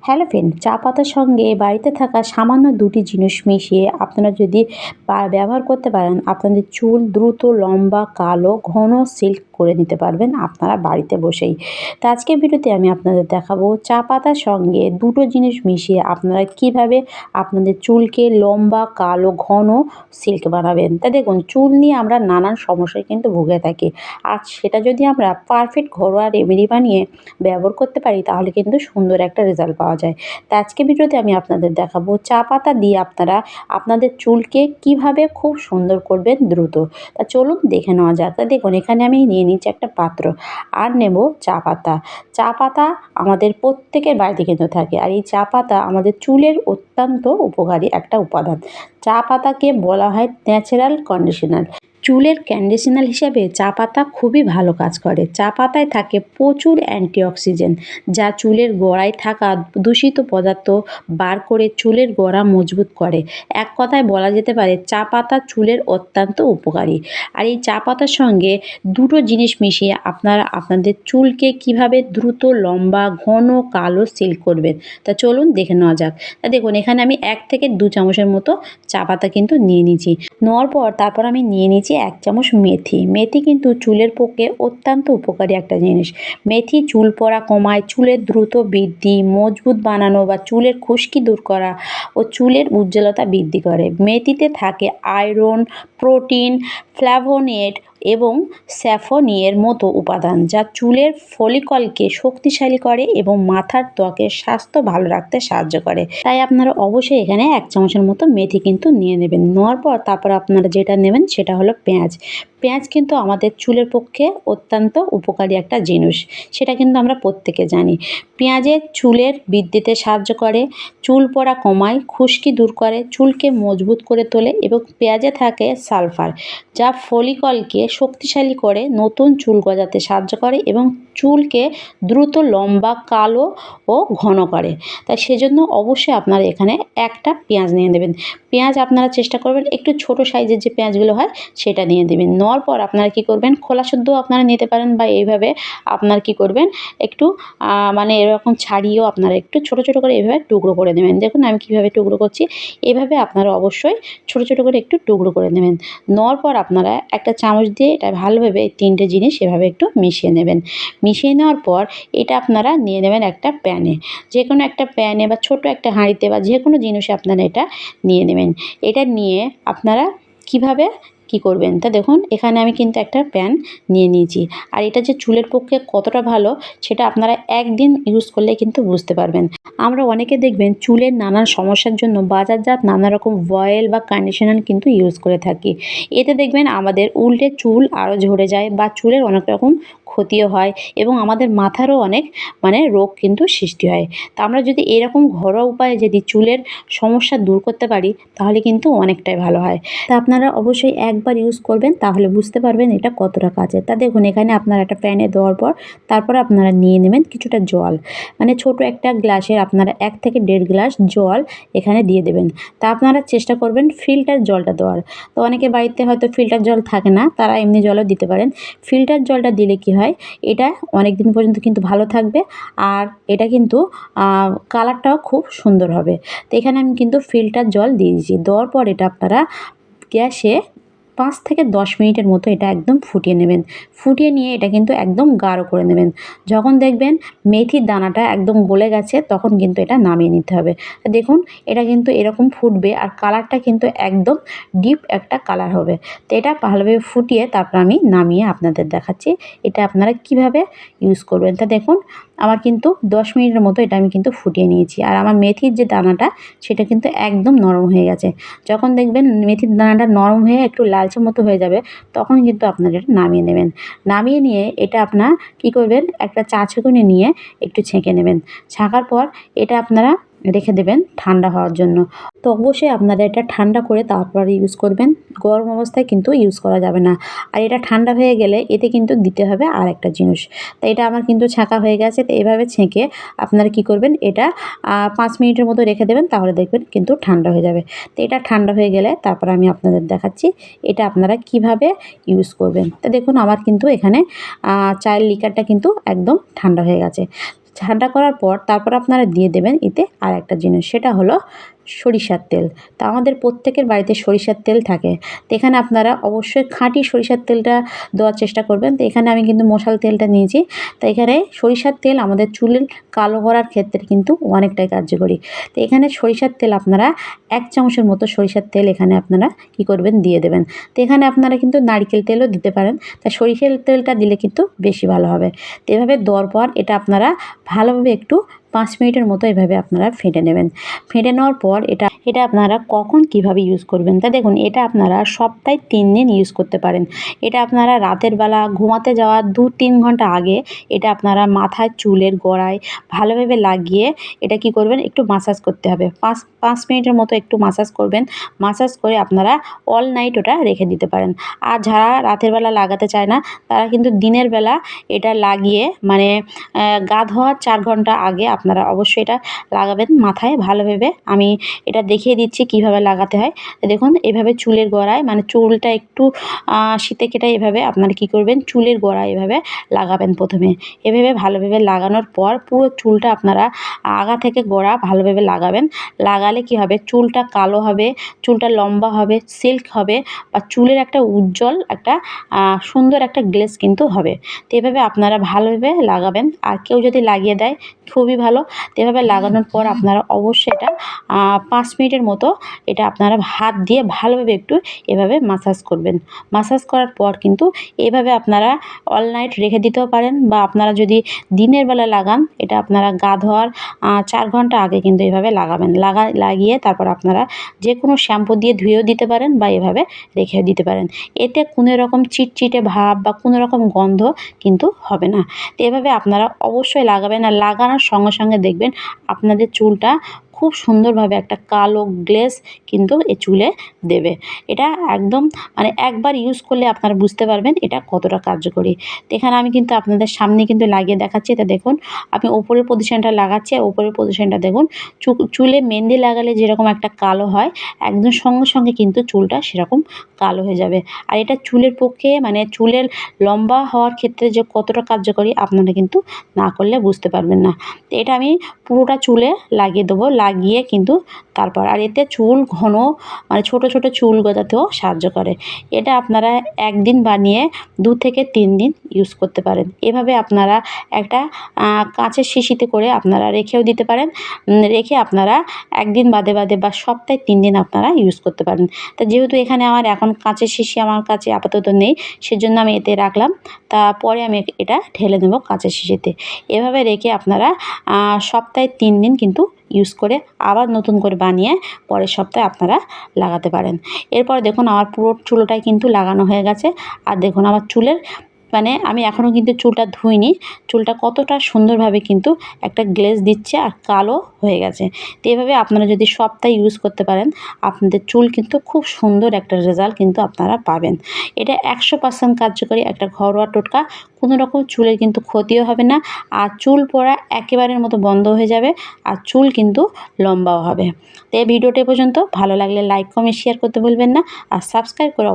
Hello friend চা পাতার সঙ্গে বাড়িতে থাকা সামান্য দুটি জিনিস মিশিয়ে আপনারা যদি ব্যবহার করতে পারেন, আপনাদের চুল দ্রুত লম্বা, কালো, ঘন সিল্ক করে নিতে পারবেন আপনারা বাড়িতে বসেই। তো আজকের ভিডিওতে আমি আপনাদের দেখাবো চা পাতার সঙ্গে দুটো জিনিস মিশিয়ে আপনারা কীভাবে আপনাদের চুলকে লম্বা, কালো, ঘন সিল্ক বানাবেন। তা দেখুন, চুল নিয়ে আমরা নানান সমস্যায় কিন্তু ভুগে থাকি। আর সেটা যদি আমরা পারফেক্ট ঘরোয়া রেমেডি বানিয়ে ব্যবহার করতে পারি, তাহলে কিন্তু সুন্দর একটা রেজাল্ট পাওয়া যায়। তো আজকে ভিডিওতে আমি আপনাদের দেখাবো চা পাতা দিয়ে আপনারা আপনাদের চুলকে কীভাবে খুব সুন্দর করবেন দ্রুত। তা চলুন দেখে নেওয়া যাক। তা দেখুন, এখানে আমি নিয়ে নিচ্ছি একটা পাত্র। আর নেব চা পাতা। চা পাতা আমাদের প্রত্যেকের বাড়িতে কিন্তু থাকে। আর এই চা পাতা আমাদের চুলের অত্যন্ত উপকারী একটা উপাদান। চা পাতাকে বলা হয় ন্যাচারাল কন্ডিশনার চুলের কন্ডিশনার হিসাবে চা পাতা খুবই ভালো কাজ করে। চা পাতায় থাকে প্রচুর অ্যান্টিঅক্সিজেন যা চুলের গোড়ায় থাকা দূষিত পদার্থ বার করে চুলের গোড়া মজবুত করে। এক কথায় বলা যেতে পারে, চা পাতা চুলের অত্যন্ত উপকারী। আর এই চা পাতার সঙ্গে দুটো জিনিস মিশিয়ে আপনারা আপনাদের চুলকে কীভাবে দ্রুত, লম্বা, ঘন, কালো সিল্ক করবেন, তা চলুন দেখে নেওয়া যাক। তা দেখুন, এখানে আমি এক থেকে দু চামচের মতো চা পাতা কিন্তু নিয়ে নিয়েছি। নেওয়ার পর তারপর আমি নিয়ে নিয়েছি এক চামচ মেথি। মেথি কিন্তু চুলের পক্ষে অত্যন্ত উপকারী একটা জিনিস। মেথি চুল পড়া কমায়, চুলের দ্রুত বৃদ্ধি, মজবুত বানানো বা চুলের খুশকি দূর করা ও চুলের উজ্জ্বলতা বৃদ্ধি করে। মেথিতে থাকে আয়রন প্রোটিন ফ্ল্যাভোনেট এবং স্যাফোনিয়ের মতো উপাদান যা চুলের ফলিকলকে শক্তিশালী করে এবং মাথার ত্বকের স্বাস্থ্য ভালো রাখতে সাহায্য করে। তাই আপনারা অবশ্যই এখানে এক চামচের মতো মেথি কিন্তু নিয়ে নেবেন। নেওয়ার পর তারপর আপনারা যেটা নেবেন সেটা হলো পেঁয়াজ। পেঁয়াজ কিন্তু আমাদের চুলের পক্ষে অত্যন্ত উপকারী একটা জিনিস। সেটা কিন্তু আমরা প্রত্যেকে জানি। পেঁয়াজের চুলের বৃদ্ধিতে সাহায্য করে, চুল পড়া কমায়, খুশকি দূর করে, চুলকে মজবুত করে তোলে এবং পেঁয়াজে থাকে সালফার, যা ফলিকলকে শক্তিশালী করে, নতুন চুল গজাতে সাহায্য করে এবং চুলকে দ্রুত লম্বা, কালো ও ঘন করে। তাই সেজন্য অবশ্যই আপনারা এখানে একটা পেঁয়াজ নিয়ে নেবেন। পেঁয়াজ আপনারা চেষ্টা করবেন একটু ছোট সাইজের যে পেঁয়াজগুলো হয়, সেটা নিয়ে দেবেন নেওয়ার পর আপনারা কী করবেন? খোলা শুদ্ধ আপনারা নিতে পারেন বা এইভাবে আপনার কী করবেন? একটু মানে এরকম ছাড়িয়েও আপনারা একটু ছোট ছোট করে এভাবে টুকরো করে নেবেন। দেখুন আমি কীভাবে টুকরো করছি। এভাবে আপনারা অবশ্যই ছোট ছোট করে একটু টুকরো করে নেবেন। নেওয়ার পর আপনারা একটা চামচ দিয়ে এটা ভালোভাবে এই তিনটে জিনিস এভাবে একটু মিশিয়ে নেবেন। মিশিয়ে নেওয়ার পর এটা আপনারা নিয়ে নেবেন একটা প্যানে। যে কোনো একটা প্যানে বা ছোট একটা হাঁড়িতে বা যে কোনো জিনিসে আপনারা এটা নিয়ে নেবেন। এটা নিয়ে আপনারা কীভাবে কি করবেন? তা দেখুন, এখানে আমি কিন্তু একটা প্যান নিয়ে নিয়েছি। আর এটা যে চুলের পক্ষে কতটা ভালো, সেটা আপনারা একদিন ইউজ করলে কিন্তু বুঝতে পারবেন। আমরা অনেকে দেখবেন চুলের নানান সমস্যার জন্য বাজারজাত নানা রকম অয়েল বা কন্ডিশনার কিন্তু ইউজ করে থাকি। এতে দেখবেন আমাদের উল্টে চুল আরও ঝরে যায় বা চুলের অনেক রকম ক্ষতিও হয় এবং আমাদের মাথারও অনেক মানে রোগ কিন্তু সৃষ্টি হয়। তা আমরা যদি এরকম ঘরোয়া উপায়ে যদি চুলের সমস্যা দূর করতে পারি, তাহলে কিন্তু অনেকটাই ভালো হয়। তা আপনারা অবশ্যই একবার ইউজ করবেন, তাহলে বুঝতে পারবেন এটা কতটা কাজের তা দেখুন, এখানে আপনারা একটা প্যানে দেওয়ার পর তারপর আপনারা নিয়ে নেবেন কিছুটা জল। মানে ছোট একটা গ্লাসের আপনারা এক থেকে দেড় গ্লাস জল এখানে দিয়ে দেবেন। তা আপনারা চেষ্টা করবেন ফিল্টার জলটা দেওয়ার। তো অনেকে বাড়িতে হয়তো ফিল্টার জল থাকে না, তারা এমনি জলও দিতে পারেন। ফিল্টার জলটা দিলে কী হয় এটা অনেক দিন পর্যন্ত কিন্তু ভালো থাকবে। আর এটা কিন্তু কালারটাও খুব সুন্দর হবে। তো এখানে আমি কিন্তু ফিল্টার জল দিয়ে দিয়েছি। দেওয়ার পর এটা আপনারা গ্যাসে পাঁচ থেকে দশ মিনিটের মতো এটা একদম ফুটিয়ে নেবেন। ফুটিয়ে নিয়ে এটা কিন্তু একদম গাঢ় করে নেবেন। যখন দেখবেন মেথির দানাটা একদম গলে গেছে, তখন কিন্তু এটা নামিয়ে নিতে হবে। দেখুন, এটা কিন্তু এরকম ফুটবে আর কালারটা কিন্তু একদম ডিপ একটা কালার হবে। তো এটা ভালোভাবে ফুটিয়ে তারপর আমি নামিয়ে আপনাদের দেখাচ্ছি। এটা আপনারা কীভাবে ইউজ করবেন? তা দেখুন, আমার কিন্তু দশ মিনিটের মতো এটা আমি কিন্তু ফুটিয়ে নিয়েছি। আর আমার মেথির যে দানাটা, সেটা কিন্তু একদম নরম হয়ে গেছে। যখন দেখবেন মেথির দানাটা নরম হয়ে একটু লালচে মতো হয়ে যাবে, তখন কিন্তু আপনারা এটা নামিয়ে নেবেন। নামিয়ে নিয়ে এটা আপনার কি করবেন, একটা চা ছেঁকুনি নিয়ে একটু ছেঁকে নেবেন। ছাঁকার পর এটা আপনারা রেখে দেবেন ঠান্ডা হওয়ার জন্য। তো অবশ্যই আপনারা এটা ঠান্ডা করে তারপর ইউজ করবেন। গরম অবস্থায় কিন্তু ইউজ করা যাবে না। আর এটা ঠান্ডা হয়ে গেলে এতে কিন্তু দিতে হবে আর একটা জিনিস। তো এটা আমার কিন্তু ছাঁকা হয়ে গেছে। তো এভাবে ছেঁকে আপনারা কি করবেন? এটা পাঁচ মিনিটের মতো রেখে দেবেন। তাহলে দেখবেন কিন্তু ঠান্ডা হয়ে যাবে। তো এটা ঠান্ডা হয়ে গেলে তারপর আমি আপনাদের দেখাচ্ছি এটা আপনারা কীভাবে ইউজ করবেন। তো দেখুন আমার কিন্তু এখানে চায়ের লিকারটা কিন্তু একদম ঠান্ডা হয়ে গেছে। ঠান্ডা করার পর তারপর আপনারা দিয়ে দেবেন এতে আর একটা জিনিস সেটা হলো সরিষার তেল। তা আমাদের প্রত্যেকের বাড়িতে সরিষার তেল থাকে। তো এখানে আপনারা অবশ্যই খাঁটি সরিষার তেলটা দেওয়ার চেষ্টা করবেন। তো এখানে আমি কিন্তু মশাল তেলটা নিয়েছি। তো এখানে সরিষার তেল আমাদের চুলের কালো করার ক্ষেত্রে কিন্তু অনেকটাই কার্যকরী। তো এখানে সরিষার তেল আপনারা এক চামচের মতো সরিষার তেল এখানে আপনারা কি করবেন? দিয়ে দেবেন। তো এখানে আপনারা কিন্তু নারকেল তেলও দিতে পারেন। তা সরিষার তেলটা দিলে কিন্তু বেশি ভালো হবে। তো এভাবে দেওয়ার পর এটা আপনারা ভালোভাবে একটু পাঁচ মিনিটের মতো এভাবে আপনারা ফেটে নেবেন। ফেটে নেওয়ার পর এটা এটা আপনারা কখন কীভাবে ইউজ করবেন তা দেখুন, এটা আপনারা সপ্তাহে তিন দিন ইউজ করতে পারেন। এটা আপনারা রাতের বেলা ঘুমাতে যাওয়ার দু তিন ঘণ্টা আগে এটা আপনারা মাথায় চুলের গোড়ায় ভালোভাবে লাগিয়ে এটা কি করবেন, একটু মাসাজ করতে হবে। পাঁচ পাঁচ মিনিটের মতো একটু মাসাজ করবেন। মাসাজ করে আপনারা অল নাইট ওটা রেখে দিতে পারেন। আর যারা রাতের বেলা লাগাতে চায় না, তারা কিন্তু দিনের বেলা এটা লাগিয়ে মানে গা ধোয়ার চার ঘণ্টা আগে আপনারা অবশ্যই এটা লাগাবেন মাথায় ভালোভাবে আমি এটা দেখিয়ে দিচ্ছি কীভাবে লাগাতে হয়। দেখুন, এভাবে চুলের গোড়ায় মানে চুলটা একটু শীতে কেটে এভাবে আপনারা কী করবেন, চুলের গোড়ায় এভাবে লাগাবেন প্রথমে। এভাবে ভালোভাবে লাগানোর পর পুরো চুলটা আপনারা আগা থেকে গোড়া ভালোভাবে লাগাবেন। লাগালে কি হবে, চুলটা কালো হবে, চুলটা লম্বা হবে, সিল্ক হবে বা চুলের একটা উজ্জ্বল, একটা সুন্দর একটা গ্লেস কিন্তু হবে। তো এভাবে আপনারা ভালোভাবে লাগাবেন। আর কেউ যদি লাগিয়ে দেয়, খুবই ভালো তো এভাবে লাগানোর পর আপনারা অবশ্যই এটা পাঁচ মিনিটের মতো এটা আপনারা হাত দিয়ে ভালোভাবে একটু এভাবে মাসাজ করবেন। মাসাজ করার পর কিন্তু এভাবে আপনারা অল নাইট রেখে দিতেও পারেন বা আপনারা যদি দিনের বেলা লাগান, এটা আপনারা গা ধোয়ার চার ঘণ্টা আগে কিন্তু এভাবে লাগাবেন। লাগা, লাগিয়ে তারপর আপনারা যে কোনো শ্যাম্পু দিয়ে ধুয়েও দিতে পারেন বা এভাবে রেখেও দিতে পারেন। এতে কোনো রকম চিটচিটে ভাব বা কোনো রকম গন্ধ কিন্তু হবে না। তো এভাবে আপনারা অবশ্যই লাগাবেন আর লাগানোর সঙ্গে সঙ্গে দেখবেন আপনাদের চুলটা খুব সুন্দরভাবে একটা কালো গ্লেস কিন্তু এ চুলে দেবে। এটা একদম মানে একবার ইউজ করলে আপনারা বুঝতে পারবেন এটা কতটা কার্যকরী। তো এখানে আমি কিন্তু আপনাদের সামনে কিন্তু লাগিয়ে দেখাচ্ছি। এটা দেখুন আমি ওপরের পজিশনটা লাগাচ্ছি আর ওপরের পজিশনটা দেখুন চুলে মেহেন্দি লাগালে যেরকম একটা কালো হয়, একদম সঙ্গে সঙ্গে কিন্তু চুলটা সেরকম কালো হয়ে যাবে। আর এটা চুলের পক্ষে মানে চুলের লম্বা হওয়ার ক্ষেত্রে যে কতটা কার্যকরী আপনারা কিন্তু না করলে বুঝতে পারবেন না। তো এটা আমি পুরোটা চুলে লাগিয়ে দেবো লাগিয়ে কিন্তু তারপর, আর এতে চুল ঘন মানে ছোটো ছোটো চুল গজাতেও সাহায্য করে। এটা আপনারা একদিন বানিয়ে দু থেকে তিন দিন ইউজ করতে পারেন। এভাবে আপনারা একটা কাঁচের শিশিতে করে আপনারা রেখেও দিতে পারেন। রেখে আপনারা একদিন বাদে বাদে বা সপ্তাহে তিন দিন আপনারা ইউজ করতে পারেন। তা যেহেতু এখানে আমার এখন কাঁচের শিশি আমার কাছে আপাতত নেই, সেজন্য আমি এতে রাখলাম। তা পরে আমি এটা ঢেলে দেবো কাঁচের শিশিতে। এভাবে রেখে আপনারা সপ্তাহে তিন দিন কিন্তু ইউজ করে আবার নতুন করে বানিয়ে পরের সপ্তাহে আপনারা লাগাতে পারেন। এরপর দেখুন আমার পুরো চুলোটাই কিন্তু লাগানো হয়ে গেছে। আর দেখুন আমার চুলের মানে আমি এখনও কিন্তু চুলটা ধুইনি। চুলটা কতটা সুন্দরভাবে কিন্তু একটা গ্লেজ দিচ্ছে আর কালো হয়ে গেছে। তো এভাবে আপনারা যদি সপ্তাহে ইউজ করতে পারেন, আপনাদের চুল কিন্তু খুব সুন্দর একটা রেজাল্ট কিন্তু আপনারা পাবেন। এটা একশো পার্সেন্ট কার্যকরী একটা ঘরোয়া টোটকা। কোনো রকম চুলের কিন্তু ক্ষতিও হবে না। আর চুল পড়া একেবারের মতো বন্ধ হয়ে যাবে আর চুল কিন্তু লম্বাও হবে। তো এই ভিডিওটি পর্যন্ত। ভালো লাগলে লাইক কমেন্ট শেয়ার করতে ভুলবেন না। আর সাবস্ক্রাইব করে